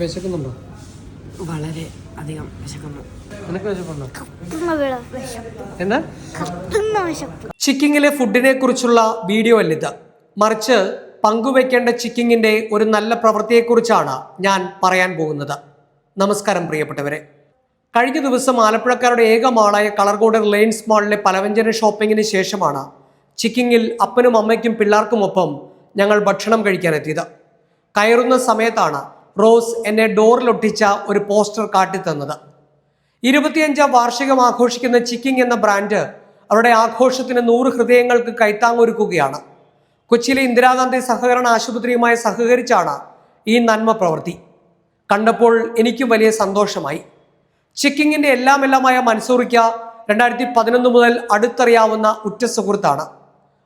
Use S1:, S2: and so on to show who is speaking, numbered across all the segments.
S1: വിശക്കുന്നുണ്ടോ?
S2: വളരെ അധികം വിശക്കുന്നു.
S1: നിനക്ക് എന്താ? ചിക്കിങ്ങിലെ ഫുഡിനെ കുറിച്ചുള്ള വീഡിയോ അല്ലിത് മറിച്ച് പങ്കുവെക്കേണ്ട ചിക്കിങ്ങിന്റെ ഒരു നല്ല പ്രവൃത്തിയെക്കുറിച്ചാണ് ഞാൻ പറയാൻ പോകുന്നത്. നമസ്കാരം പ്രിയപ്പെട്ടവരെ. കഴിഞ്ഞ ദിവസം ആലപ്പുഴക്കാരുടെ ഏക മാളായ കളർകോട് റിലയൻസ് മാളിലെ പലവ്യഞ്ജന ഷോപ്പിങ്ങിന് ശേഷമാണ് ചിക്കിങ്ങിൽ അപ്പനും അമ്മയ്ക്കും പിള്ളേർക്കുമൊപ്പം ഞങ്ങൾ ഭക്ഷണം കഴിക്കാനെത്തിയത്. കയറുന്ന സമയത്താണ് റോസ് എന്നെ ഡോറിലൊട്ടിച്ച ഒരു പോസ്റ്റർ കാട്ടിത്തന്നത്. ഇരുപത്തിയഞ്ചാം വാർഷികം ആഘോഷിക്കുന്ന ചിക്കിങ് എന്ന ബ്രാൻഡ് അവരുടെ ആഘോഷത്തിന് നൂറ് ഹൃദയങ്ങൾക്ക് കൈത്താങ്ങൊരുക്കുകയാണ്. കൊച്ചിയിലെ ഇന്ദിരാഗാന്ധി സഹകരണ ആശുപത്രിയുമായി സഹകരിച്ചാണ് ഈ നന്മ പ്രവൃത്തി. കണ്ടപ്പോൾ എനിക്കും വലിയ സന്തോഷമായി. ചിക്കിങ്ങിന്റെ എല്ലാം എല്ലാമായ മൻസൂറിക്ക രണ്ടായിരത്തി പതിനൊന്ന് മുതൽ അടുത്തറിയാവുന്ന ഉറ്റ സുഹൃത്താണ്.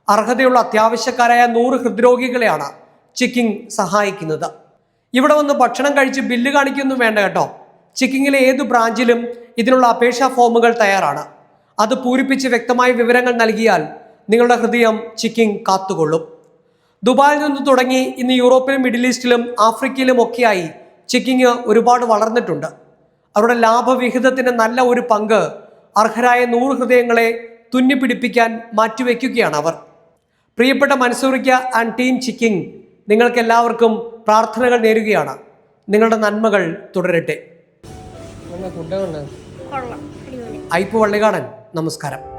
S1: അർഹതയുള്ള അത്യാവശ്യക്കാരായ നൂറ് ഹൃദ്രോഗികളെയാണ് ചിക്കിങ് സഹായിക്കുന്നത്. ഇവിടെ വന്ന് ഭക്ഷണം കഴിച്ച് ബില്ല് കാണിക്കൊന്നും വേണ്ട കേട്ടോ. ചിക്കിങ്ങിലെ ഏത് ബ്രാഞ്ചിലും ഇതിനുള്ള അപേക്ഷാ ഫോമുകൾ തയ്യാറാണ്. അത് പൂരിപ്പിച്ച് വ്യക്തമായ വിവരങ്ങൾ നൽകിയാൽ നിങ്ങളുടെ ഹൃദയം ചിക്കിങ് കാത്തുകൊള്ളും. ദുബായിൽ നിന്ന് തുടങ്ങി ഇന്ന് യൂറോപ്പിലും മിഡിൽ ഈസ്റ്റിലും ആഫ്രിക്കയിലും ഒക്കെയായി ചിക്കിങ് ഒരുപാട് വളർന്നിട്ടുണ്ട്. അവരുടെ ലാഭവിഹിതത്തിന് നല്ല ഒരു പങ്ക് അർഹരായ നൂറ് ഹൃദയങ്ങളെ തുന്നിപ്പിടിപ്പിക്കാൻ മാറ്റിവെക്കുകയാണ് അവർ. പ്രിയപ്പെട്ട മനസൂറിക്ക ആൻഡ് ടീം ചിക്കിങ് നിങ്ങൾക്ക് എല്ലാവർക്കും പ്രാർത്ഥനകൾ നേരുകയാണ്. നിങ്ങളുടെ നന്മകൾ തുടരട്ടെ. ഐപ്പ് വള്ളികാടൻ നമസ്കാരം.